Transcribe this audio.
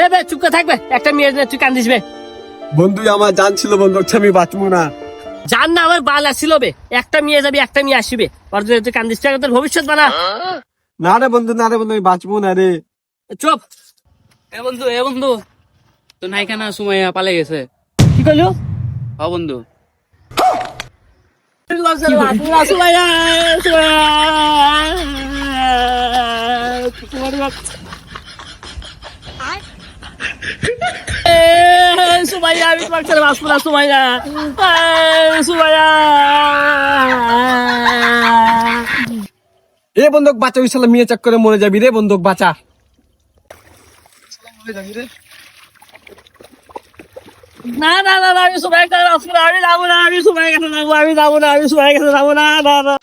এ বে চুপ করে থাকবে। একটা মেয়ে নিয়ে তুই কান্দিস বে। বন্ধু আমার জান ছিল বন্ধু হচ্ছে আমি বাঁচবো না। জান না আমার বাল আসছিল বে। একটা মেয়ে যাবি একটা মেয়ে আসবে। ওর জন্য তুই কান্দিস তুই তোর ভবিষ্যৎ বানা। না রে বন্ধু না রে বন্ধু আমি বাঁচবো না রে। চুপ। এ বন্ধু এ বন্ধু। তো নায়িকা না সুমাইয়া পালে গেছে। কি করল? হ বন্ধু। সুমাইয়া আমি তোমার ছেলে বাঁচবো না সুমাইয়া। সুমাইয়া। এ বন্ধুক বাঁচা ওই শালা মেয়ে চক্করে মরে যাবি রে বন্ধুক বাঁচা। না না না না, আমি সুমাইয়া কাছে বাঁচবো না আমি যাব না আমি সুমাইয়া কাছে যাব আমি যাব না আমি সুমাইয়া কাছে যাব না না না।